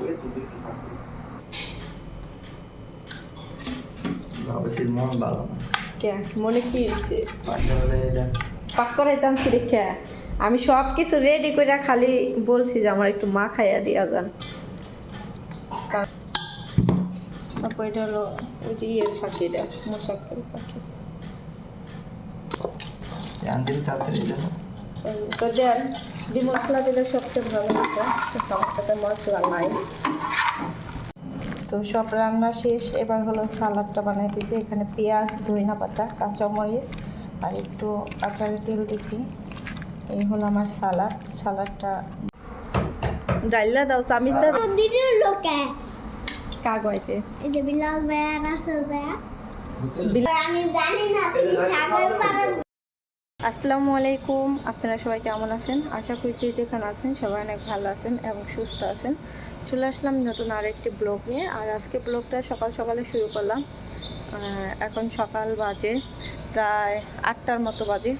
ওই তো দেখতে থাকবে ভাবছি মন ভালো না। কে? মনে কি হয়েছে? পাশে হলে এটা পাক করাইতাম সুরেখা আমি সব কিছু রেডি করে খালি বলছি যে আমার একটু মা খাইয়া দিয়া যান। তারপর এটা হলো ওই যে ইয়ের ফাঁকি এটা মোশাক্কের ফাঁকি তো দেন যে মশলা দিলে সবচেয়ে ভালো হতো তো আমার মশলা নাই। তো সব রান্না শেষ এবার হলো সালাদটা বানাইতেছি এখানে পেঁয়াজ ধনিয়া পাতা কাঁচামরিচ আর একটু আচারের তেল দিছি এই হলো আমার সালাদ। সালাদটা ডাইলা দাও চামিচটা মন্দিরের লোকে কাগজে এই যে বিলাল ভাইয়া রাসেল ভাইয়া। আমি জানি না তুমি সাগর পাড়ে আসসালামু আলাইকুম। আপনারা সবাই কেমন আছেন? আশা করছি যেখানে আছেন সবাই অনেক ভালো আছেন এবং সুস্থ আছেন। চলে আসলাম নতুন আরেকটি ব্লগ নিয়ে। আর আজকে ব্লগটা সকাল সকালে শুরু করলাম। এখন সকাল বাজে, প্রায় আটটার মতো বাজে।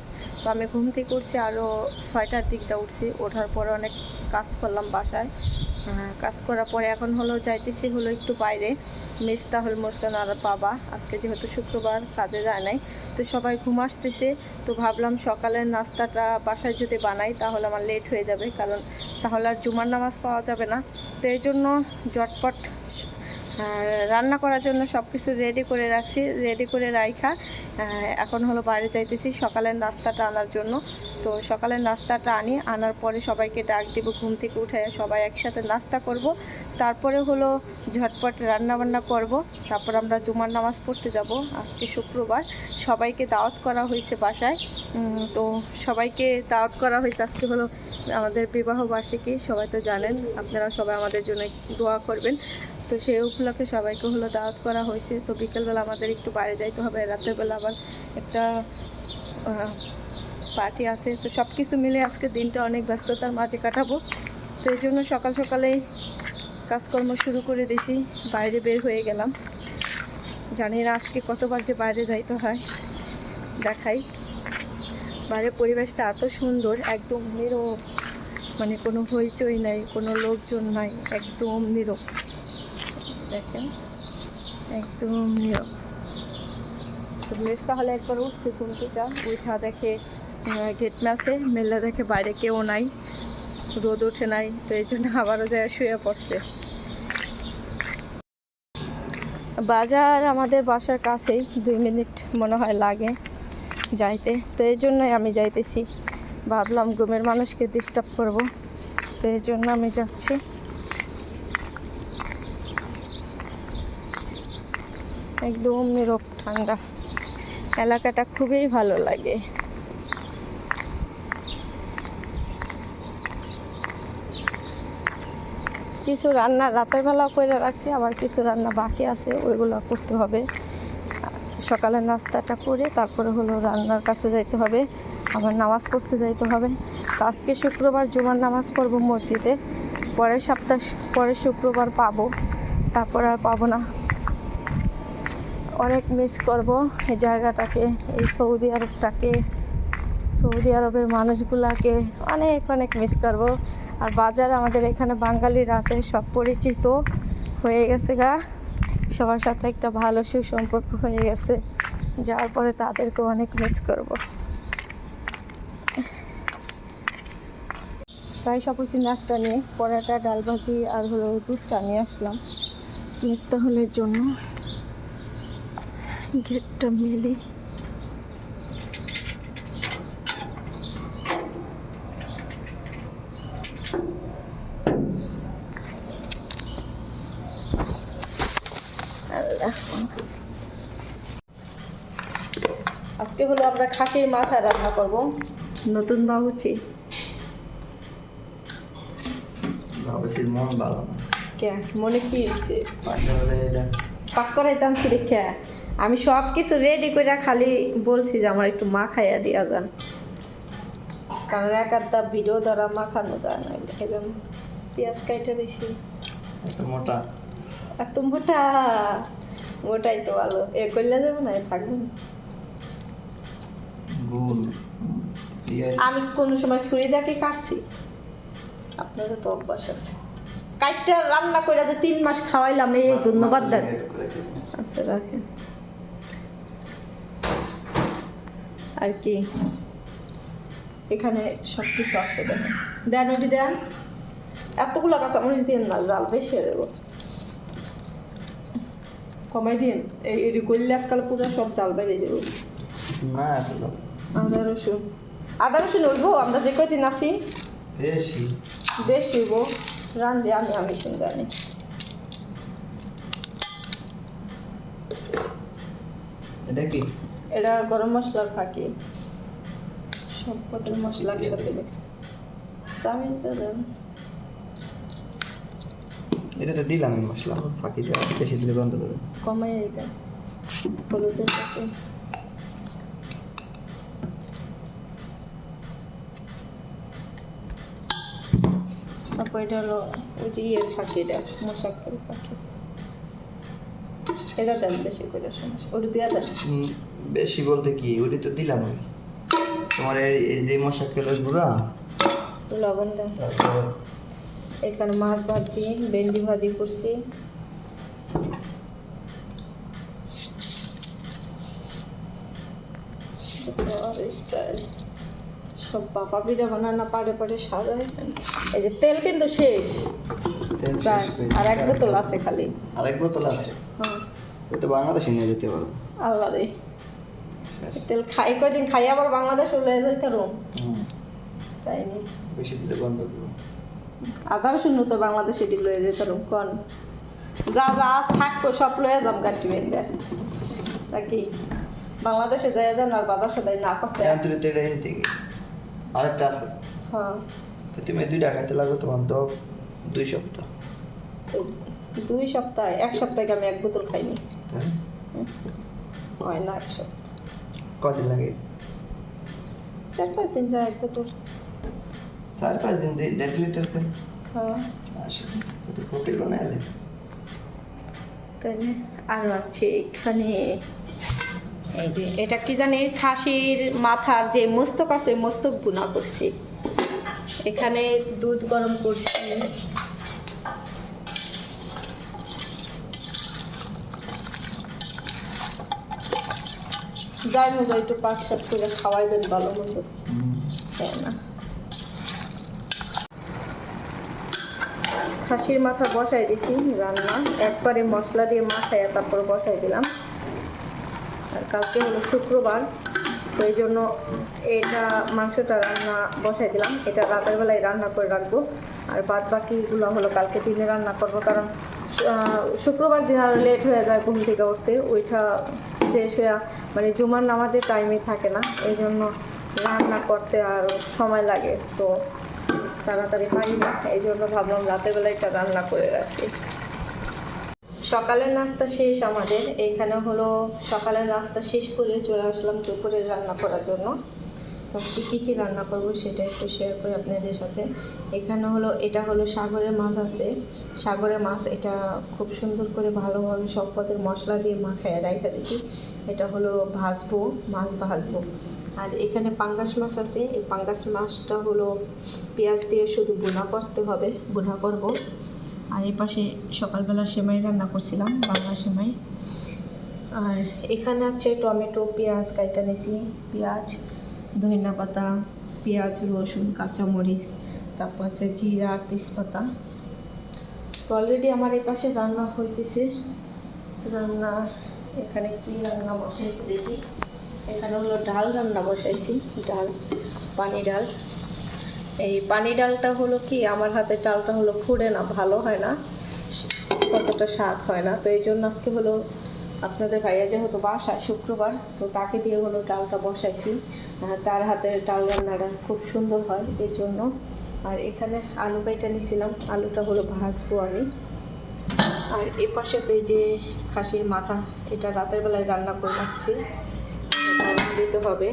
তো আমি ঘুম থেকে উঠছি আরও ছয়টার দিকটা উঠছি। ওঠার পরে অনেক কাজ করলাম বাসায়। কাজ করার পরে এখন হলো যাইতেছি হলো একটু বাইরে। মিফতাহুল মুসকান আর বাবা, আজকে যেহেতু শুক্রবার, কাজে যায় নাই, তো সবাই ঘুম আসতেছে। তো ভাবলাম সকালের নাস্তাটা বাসায় যদি বানাই, তাহলে আমার লেট হয়ে যাবে, কারণ তাহলে আর জুমার নামাজ পাওয়া যাবে না। তো এই জন্য ঝটপট আর রান্না করার জন্য সব কিছু রেডি করে রাখছি রেডি করে রাইখা। এখন হলো বাইরে যাইতেছি, সকালের নাস্তাটা আনার জন্য। তো সকালের নাস্তাটা আনি, আনার পরে সবাইকে ডাক দিব, ঘুম থেকে উঠে সবাই একসাথে নাস্তা করব। তারপরে হলো ঝটপট রান্না বান্না করব। তারপর আমরা জুমার নামাজ পড়তে যাব, আজকে শুক্রবার। সবাইকে দাওয়াত করা হয়েছে বাসায়। তো সবাইকে দাওয়াত করা হয়েছে, আজকে হলো আমাদের বিবাহ বার্ষিকী, সবাই তো জানেন, আপনারা সবাই আমাদের জন্য দোয়া করবেন। তো সেই উপলক্ষে সবাইকে হলো দাওয়াত করা হয়েছে। তো বিকেলবেলা আমাদের একটু বাইরে যাইতে হবে, রাতের বেলা আবার একটা পার্টি আছে। তো সব কিছু মিলে আজকে দিনটা অনেক ব্যস্ততার মাঝে কাটাবো। তো এই জন্য সকাল সকালেই কাজকর্ম শুরু করে দিয়েছি বাইরে বের হয়ে গেলাম। জানি না আজকে কতবার যে বাইরে যাইতে হয়, দেখাই। বাইরের পরিবেশটা এত সুন্দর, একদম নীরব। মানে কোনো হইচই নাই, কোনো লোকজন নাই, একদম নীরব। দেখেন। একদম নীরব। বেশ, তাহলে একবার উঠছে থেকে উঠা দেখে গেট ম্যাচে মেলা দেখে বাইরে কেউ নাই। রোদ ওঠে নাই, তো এই জন্য আবারও যায় শুয়ে পড়ছে। বাজার আমাদের বাসার কাছেই, দুই মিনিট মনে হয় লাগে যাইতে। তো এই জন্যই আমি যাইতেছি। ভাবলাম ঘুমের মানুষকে ডিস্টার্ব করব। তো এই জন্য আমি যাচ্ছি। একদম নীরব ঠান্ডা। এলাকাটা খুবই ভালো লাগে। কিছু রান্না রাতের বেলা করে রাখছি, আবার কিছু রান্না বাকি আছে, ওইগুলো করতে হবে। সকালের নাস্তাটা করে তারপরে হলো রান্নার কাছে যাইতে হবে, আবার নামাজ পড়তে যাইতে হবে। তো আজকে শুক্রবার জুমার নামাজ পড়ব মসজিদে, পরের সপ্তাহ, পরের শুক্রবার পাবো। তারপর আর পাবো না। অনেক মিস করব এই জায়গাটাকে, এই সৌদি আরবটাকে, সৌদি আরবের মানুষগুলাকে অনেক অনেক মিস করব। আর বাজার আমাদের এখানে বাঙালিরা আছে, সব পরিচিত হয়ে গেছে গা। সবার সাথে একটা ভালো সুসম্পর্ক হয়ে গেছে, যার পরে তাদেরকে অনেক মিস করব। তাই সব কিছু নাস্তা নিয়ে, পরোটা ডাল ভাজি আর হলো দুধ চা নিয়ে আসলাম। মিফতাহুলের জন্য। গেটটা মেলে। আজকে হলো আমরা খাসির মাথা রান্না করব। নতুন বাবুচি। ভাবছি মন ভালো না। কে মনে কি হয়েছে পাশে হলে এটা পাক করাইতাম সুরেখা আমি সব কিছু রেডি করে খালি বলছি যে আমার একটু মা খাইয়া দিয়া যান। কারণ এক আধটা ভিডিও দ্বারা মাখানো যায় না এই জন্য পেঁয়াজ কাইটা দিছি। এত মোটা? এত মোটা? মোটাই তো ভালো। এ করলে যাবে না এ থাকবে না। আমি কোনো সময় ছুরি দেখে কাটছি? আপনারও তো অভ্যাস আছে। কাইটটা রান্না করে যে তিন মাস খাওয়াইলাম এই ধন্যবাদ দেন। আচ্ছা রাখেন। আর কি? এখানে সব কিছু আছে দেখেন দেন ওটি দেন এতগুলো কাঁচামরিচ দিন না জাল বেশি দেবো কমাই দিন এই করলে এককাল পুরো সব জাল বেরিয়ে যাব। না আদা রসুন। আদা রসুন হইব আমরা যে কয়দিন আছি? বেশি। বেশি হইব রান্ধি আমি আমি শুন জানি এটা কি? এটা গরম মশলার ফাঁকি। সব কত মশলা একসাথে মিক্স চামিচ দিয়ে দেন। এটা তো দিলাম আমি মশলা ফাঁকি ছাড়া বেশি দিলে বন্ধ করবে কমাই দেন হলুদের সাথে। তারপর এটা হলো ওই যে ইয়ের ফাঁকি এটা মশাকের ফাঁকি। এটা দেন বেশি করে সমস্যা। ওটা দিয়ে দেন। বেশি বলতে কি? ওটি তো দিলাম আমি। তোমার এই- যে মশাকেলের গুঁড়া। লবণ দেন। এখানে মাছ ভাজি ভেন্ডি ভাজি করছি। স্টাইল সব বাবা পিঠা বানায় না পাড়ে পাড়ে সাজায় এই যে তেল কিন্তু শেষ। আর এক বোতল আছে খালি। আর এক বোতল আছে? হ্যাঁ। ওই তো বাংলাদেশে নিয়ে যেতে পারব। আল্লাহ রে। তেল খাই কয়দিন খাই আবার বাংলাদেশ লয়ে যাইতে রুম। তাই নি। বেশি দিলে বন্ধ করব। আদা রসুন তো বাংলাদেশ এটি লয়ে যেতে রুম কন? যা যা থাকব সব লয়ে যাম গাড়ি বেঁধে। নাকি বাংলাদেশে যাই যান আর বাজার সদাই না করতে। তুই তো এটা এনে আরেকটা আছে। হ্যাঁ। তো তুমি দুইটা খাইতে লাগবে তোমার তো দুই সপ্তাহ। দুই সপ্তাহ এক সপ্তাহে আমি এক বোতল খাইনি। হয় না কদিন লাগে চার পাঁচ দিন যায় এক বোতল চার পাঁচ দিন দুই দেড় লিটার তেল হ্যাঁ তো না? আরও আছে এখানে এই যে এটা কি জানি খাসির মাথার যে মস্তক আছে মস্তক গুণা করছি এখানে দুধ গরম করছি যাই হোক একটু করে খাওয়াইবেন ভালো মন্দ। তাই না। খাসির মাথা বসাই দিছি রান্না। একবারে মশলা দিয়ে মাখাইয়া তারপর বসাই দিলাম। আর কালকে হলো শুক্রবার তো এই জন্য এটা মাংসটা রান্না বসাই দিলাম। এটা রাতের বেলায় রান্না করে রাখব। আর বাদ বাকিগুলো হলো কালকে দিনে রান্না করব কারণ শুক্রবার দিন আরও লেট হয়ে যায় ঘুম থেকে উঠতে। ওইটা শেষ হয়ে মানে জুমার নামাজের টাইমে থাকে না। এই জন্য রান্না করতে আর সময় লাগে, তো তাড়াতাড়ি পারি না এই জন্য ভাবলাম রাতের বেলা এটা রান্না করে রাখি। সকালের নাস্তা শেষ আমাদের। এইখানে হলো সকালের নাস্তা শেষ করে চলে আসলাম দুপুরের রান্না করার জন্য। তো আজকে কী কী রান্না করব সেটা একটু শেয়ার করি আপনাদের সাথে। এখানে হলো, এটা হলো সাগরের মাছ আছে। সাগরের মাছ এটা খুব সুন্দর করে ভালোভাবে সব পদের মশলা দিয়ে মাখায় রাইখা দিছি। এটা হলো ভাজবো, মাছ ভাজবো। আর এখানে পাঙ্গাস মাছ আছে। এই পাঙ্গাস মাছটা হলো পেঁয়াজ দিয়ে শুধু বোনা করতে হবে বোনা করব। আর এই পাশে সকালবেলা সেমাই রান্না করছিলাম, বাংলা সেমাই। আর এখানে আছে টমেটো, পেঁয়াজ কাইটা নিছি, পেঁয়াজ। ধনিয়া পাতা পেঁয়াজ, রসুন, কাঁচামরিচ, তারপর আছে জিরা, তেজপাতা। তো অলরেডি আমার এই পাশে রান্না হইতেছে। রান্না, এখানে কি রান্না বসাইছি দেখি। এখানে হলো ডাল রান্না বসাইছি, ডাল, পানি ডাল। এই পানি ডালটা হলো কি, আমার হাতের ডালটা হলো ফুড়ে না, ভালো হয় না কতটা স্বাদ হয় না। তো এই জন্য আজকে হলো আপনাদের ভাইয়া যেহেতু বাসায় শুক্রবার, তো তাকে দিয়ে হলো ডালটা বসাইছি। তার হাতের ডাল রান্নাটা খুব সুন্দর হয় এই জন্য আর এখানে আলু কাইটা নিয়েছিলাম আলুটা হলো ভাজবো আমি। আর এ পাশে তো এই যে খাসির মাথা, এটা রাতের বেলায় রান্না করে রাখছি। দিতে হবে।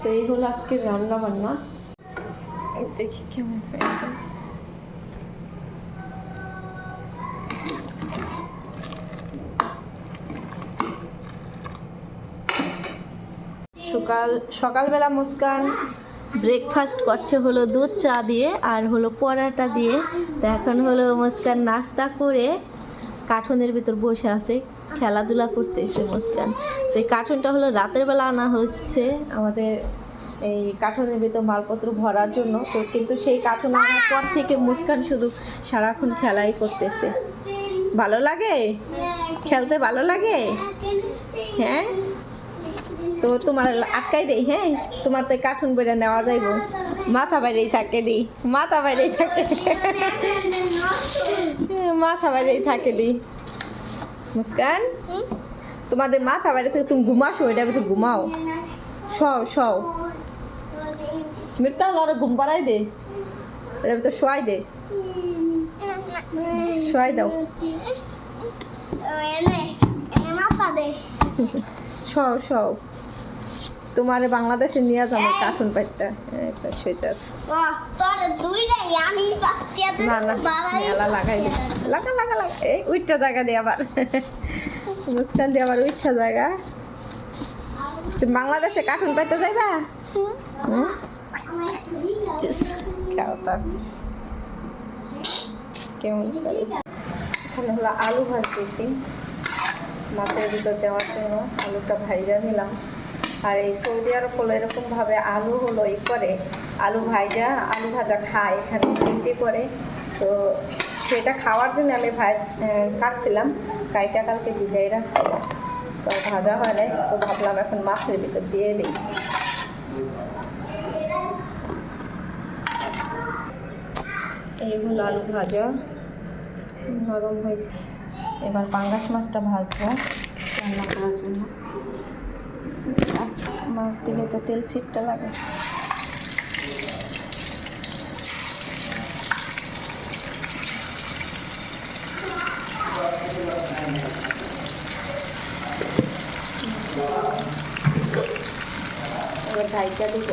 তো এই হলো আজকের রান্না বান্না দেখি কেমন সকাল, সকালবেলা মুস্কান ব্রেকফাস্ট করছে হলো দুধ, চা দিয়ে আর হলো পরাটা দিয়ে। তো এখন হলো মুস্কান নাস্তা করে কার্টুনের ভিতর বসে আছে, খেলাধুলা করতেছে মুস্কান। তো এই কার্টুনটা হলো রাতের বেলা আনা হচ্ছে আমাদের এই কার্টুনের ভিতর মালপত্র ভরার জন্য। তো কিন্তু সেই কার্টুন আনার পর থেকে মুস্কান শুধু সারাক্ষণ খেলাই করতেছে। ভালো লাগে? খেলতে ভালো লাগে? হ্যাঁ? তো তোমার আটকাই দেই হ্যাঁ তোমার তো কার্টুন বেড়ে নেওয়া যাইব মাথা বাইরেই থাকে দি মাথা বাইরেই থাকে মাথা বাইরেই থাকে দি মুস্কান তোমাদের মাথা বাইরে থেকে তুমি ঘুমাসো এটা তো ঘুমাও শও শও মিফতা লড়ে ঘুম পাড়াই দে এটা তো শোয়াই দে শোয়াই দাও শও শও তোমার বাংলাদেশে নিয়ে যাব কার্টুন পাইটটা। একটা সেটা না না মেলা লাগাই লাগা লাগা লাগা। এই উইটটা জায়গা আবার। মুস্কান দিয়ে আবার উইটটা জায়গা। তুমি বাংলাদেশে কার্টুন পাইতে যাইবা? কেমন এখানে হলো আলু ভাজতেছি। মাছের ভিতর দেওয়ার জন্য আলুটা ভাইজা নিলাম। আর এই সৌদি আরব হলো এরকমভাবে আলু হলো ই করে, আলু ভাইজা, আলু ভাজা খায়, এখানে বিক্রি করে। তো সেটা খাওয়ার জন্য আমি ভাজ কাটছিলাম, কাইটা কালকে ভিজাই রাখছিলাম। তো ভাজা হয় নাই, তো ভাবলাম এখন মাছের ভিতর দিয়ে দিই। এই হলো আলু ভাজা নরম হয়েছে। এবার পাঙ্গাস মাছটা ভাজবো। রান্না করার জন্য। মাছ দিলে তো তেল ছিটটা লাগে। এবার ঢাইটা দিব।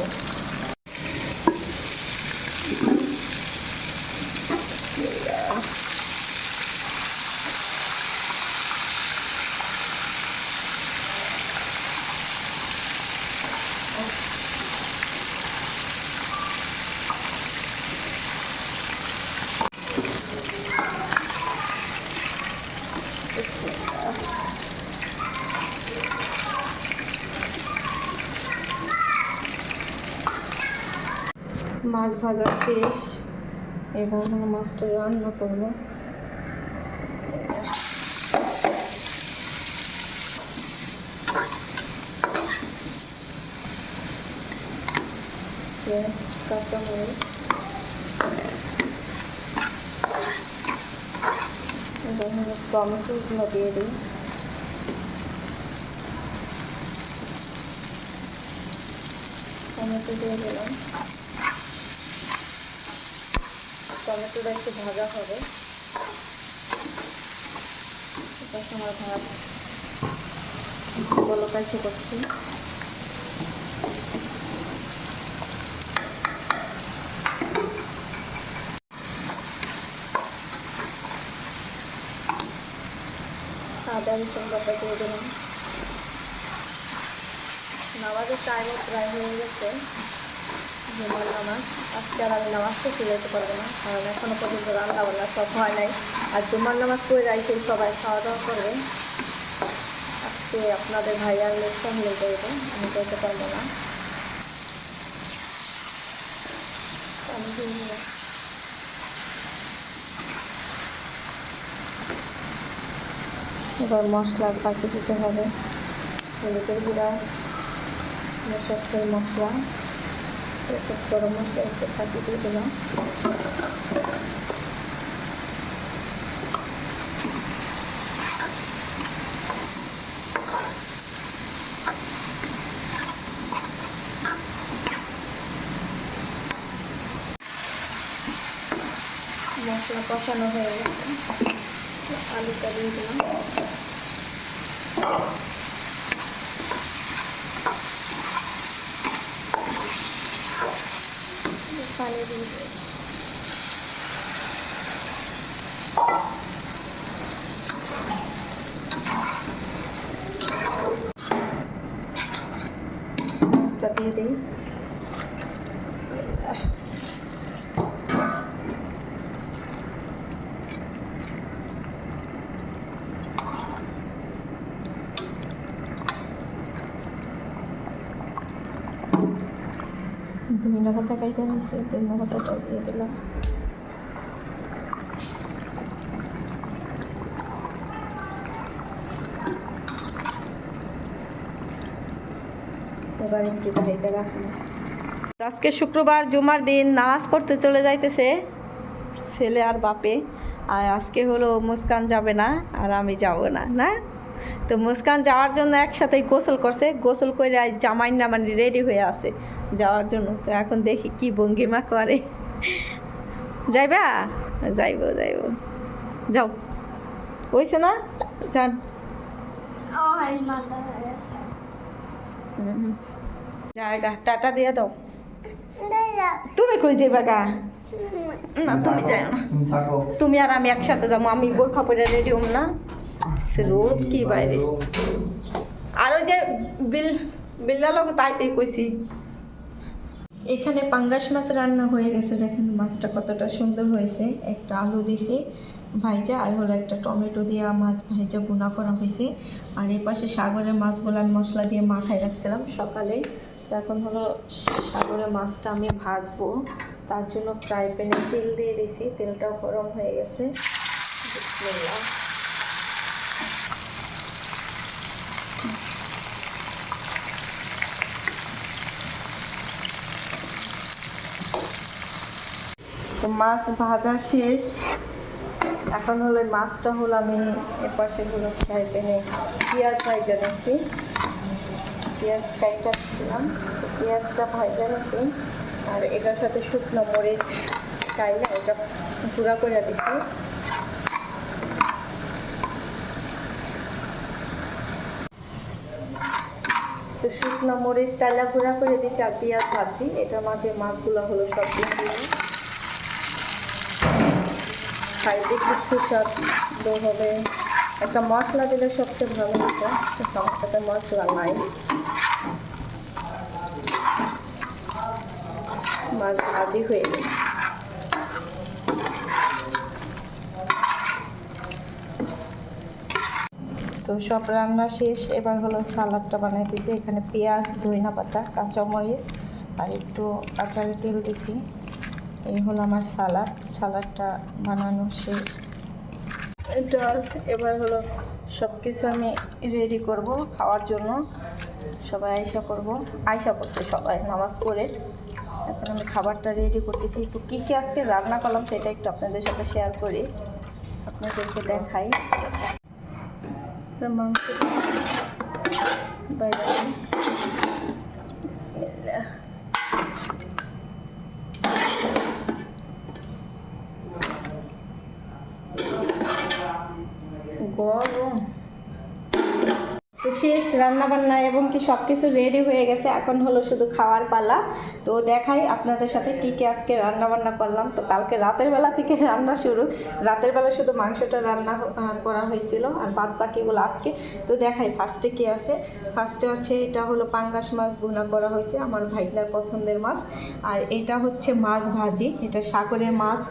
মাছ ভাজা শেষ। আমরা মাছটা রান্না করব। কাঁচামরিচ। টমেটোগুলো দিয়ে দিই। টমেটো দিয়ে দিলাম। টমেটোটা একটু ভাজা হবে। সময় ভাত বলো কাছে করছি। আদা রসুন বাটা দিলাম। নামাজের টাইমও প্রায় হয়ে গেছে। জুমার নামাজ আজকে আর আমি নামাজ পড়তে যেতে পারব না কারণ এখনও পর্যন্ত রান্না বান্না সব হয় নাই আর জুমার নামাজ পড়ে রাইছে সবাই খাওয়া দাওয়া করবে আজকে আপনাদের ভাই আর লোক সঙ্গে করবে আমি যেতে পারব না আমি দিলাম। এবার মশলার পাখি দিতে হবে হলুদের গুঁড়া মশলা একটু গরম মশলা একটু পাখি দিয়ে দিলাম মশলা কষানো হয়ে গেছে। আলুটা দিয়ে দিলাম। anything. Entonces, mira, la tacaña dice que no va la এবার একটু ঢেকে রাখলাম আজকে শুক্রবার জুমার দিন নামাজ পড়তে চলে যাইতেছে ছেলে আর বাপে। আর আজকে হলো মুস্কান যাবে না আর আমি যাব না না? তো মুস্কান যাওয়ার জন্য একসাথেই গোসল করছে। গোসল করে আজ জামাই নামানি রেডি হয়ে আছে যাওয়ার জন্য। তো এখন দেখি কি ভঙ্গিমা করে। যাইবা? যাইব যাইব। যাও। হইছে না? যান। হয়ে গেছে। জায়গা টাটা দিয়ে দাও। তুমি কই যাইবা গা? না তুমি যাই না। তুমি আর আমি একসাথে যাব আমি বোরখা পরে রেডি হম না। রোদ কি বাইরে। আর ওই যে বিল বিল্লা লোক তাইতেই কইছি। এখানে পাঙ্গাস মাছ রান্না হয়ে গেছে দেখেন মাছটা কতটা সুন্দর হয়েছে। একটা আলু দিছি ভাইজা আর হলো একটা টমেটো দিয়ে মাছ ভাইজা বোনা করা হয়েছে। আর এই পাশে সাগরের মাছগুলো আমি মশলা দিয়ে মাখায় রাখছিলাম সকালে তো এখন হলো সাগরের মাছটা আমি ভাজবো। তার জন্য ফ্রাই প্যানে তেল দিয়ে দিছি, তেলটাও গরম হয়ে গেছে। তো মাছ ভাজা শেষ। এখন হলো মাছটা হলো আমি এপাশে হলো ফ্রাই প্যানে পেঁয়াজ ভাজা নিচ্ছি পেঁয়াজ কাইটা দিলাম। পেঁয়াজটা ভাজা নিচ্ছি আর এটার সাথে শুকনো মরিচ চাইলে এটা গুঁড়া করে দিচ্ছি। তো শুকনো মরিচ টাইলা গুঁড়া করে দিচ্ছি আর পেঁয়াজ ভাজি এটার মাঝে মাছগুলো হলো সব দিয়ে খাইতে খুব সুস্বাদু হবে। একটা মশলা দিলে সবচেয়ে ভালো হতো সাথে মশলা নাই। মাছ ভাজি হয়ে গেছে তো সব রান্না শেষ, এবার হলো সালাদটা বানাইতেছি এখানে পেঁয়াজ, ধনিয়া পাতা, কাঁচামরিচ আর একটু আচারের তেল দিছি এই হলো আমার সালাদ। সালাদটা বানানো শেষ। ডাল, এবার হলো সব কিছু আমি রেডি করব খাওয়ার জন্য। সবাই আয়সা করব। আয়সা করছে সবাই, নামাজ পড়ে। এখন আমি খাবারটা রেডি করতেছি। তো কী কী আজকে রান্না করলাম সেটা একটু আপনাদের সাথে শেয়ার করি। আপনাদেরকে দেখাই। মাংস বাইরে শেষ রান্না বান্না এবং কি সব কিছু রেডি হয়ে গেছে, এখন হলো শুধু খাওয়ার পালা। তো দেখাই আপনাদের সাথে কী কী আজকে রান্না বান্না করলাম। তো কালকে রাতের বেলা থেকে রান্না শুরু। রাতের বেলা শুধু মাংসটা রান্না করা হয়েছিল আর বাদ বাকিগুলো আজকে। তো দেখাই ফার্স্টে কী আছে। ফার্স্টে আছে এটা হলো পাঙ্গাস মাছ ভুনা করা হয়েছে আমার ভাইনার পছন্দের মাছ। আর এটা হচ্ছে মাছ ভাজি। এটা সাগরের মাছ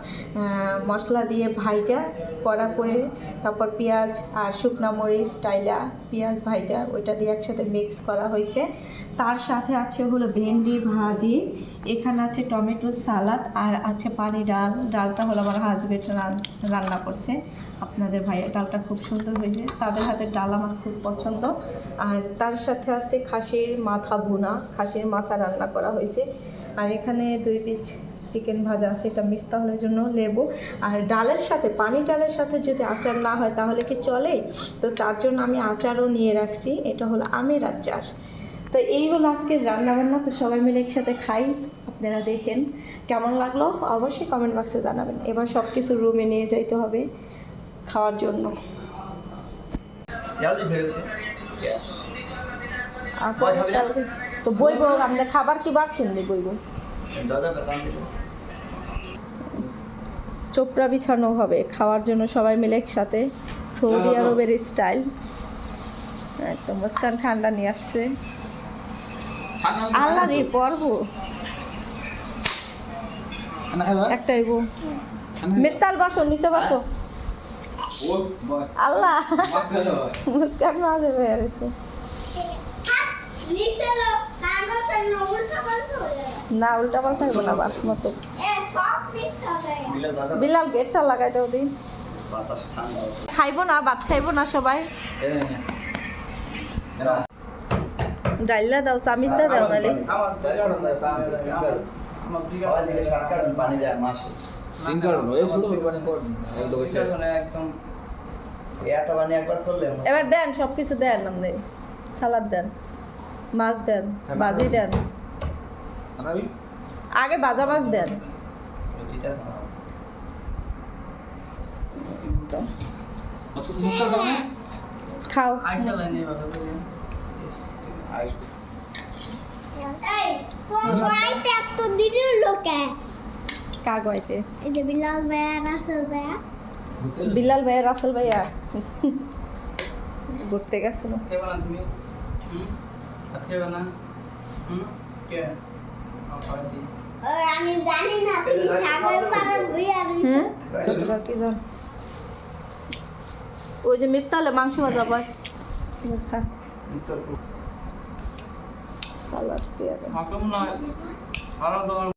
মশলা দিয়ে ভাইজা, কড়া করে তারপর পেঁয়াজ আর শুকনা মরিচ, টাইলা, পেঁয়াজ ভাইজা। ওইটা দিয়ে একসাথে মিক্স করা হয়েছে। তার সাথে আছে হলো ভেন্ডি ভাজি, এখানে আছে টমেটো সালাদ, আর আছে পানি ডাল। ডালটা হলো আমার হাজবেন্ড রান্না করছে। আপনাদের ভাইয়ের ডালটা খুব সুন্দর হয়েছে। তাদের হাতের ডাল আমার খুব পছন্দ। আর তার সাথে আছে খাসির মাথা ভুনা। খাসির মাথা রান্না করা হয়েছে। আর এখানে দুই পিস চিকেন ভাজা আছে এটা মিফতাহলের জন্য লেবু। আর ডালের সাথে পানি ডালের সাথে যদি আচার না হয় তাহলে কি চলে? তো তার জন্য আমি আচারও নিয়ে রাখছি। এটা হলো আমের আচার। তো এই হলো আজকের রান্নাবান্না। তো সবাই মিলে একসাথে খাই। আপনারা দেখেন কেমন লাগল? অবশ্যই কমেন্ট বক্সে জানাবেন। এবার সব কিছু রুমে নিয়ে যাইতে হবে খাওয়ার জন্য। আচ্ছা? তো বইবো আপনার খাবার কি বাড়ছেন বইবো? চোপড়া বিছানো হবে খাওয়ার জন্য সবাই মিলে একসাথে। সৌদি আরবের স্টাইল একদম মুস্কান ঠান্ডা নিয়ে আসছে। আল্লাহ রে পরবো। একটা ইবো মেতাল বাসো নিচে বাসো। আল্লাহ। মুস্কান মাঝে বেরিয়েছে নিচে না উল্টা পাল্টা হইব না মিস হবে। বিলাল গেটটা লাগাই দাও দিন খাইবো না ভাত খাইবো না সবাই। ডাইলা দাও চামিচটা দাও নালে। সবাই দিকে সরকার পানি দেয় মাসে এত পানি একবার করলে এবার দেন সব কিছু দেন আপনি সালাদ দেন। মাছ দেন ভাজি দেন। আগে বাজা মাছ দেন। খাওয়া। খাও। যে বিলাল ভাইয়া, রাসেল ভাইয়া। বিলাল ভাইয়া রাসেল ভাইয়া। ঘুরতে গেছিল। ওই, আমি জানি না তুমি সাগর পাড়ে বইয়া কি জান ওই যে মিপ্তালে মাংস ভাজা পায় খা সালাদ দিয়ে দে।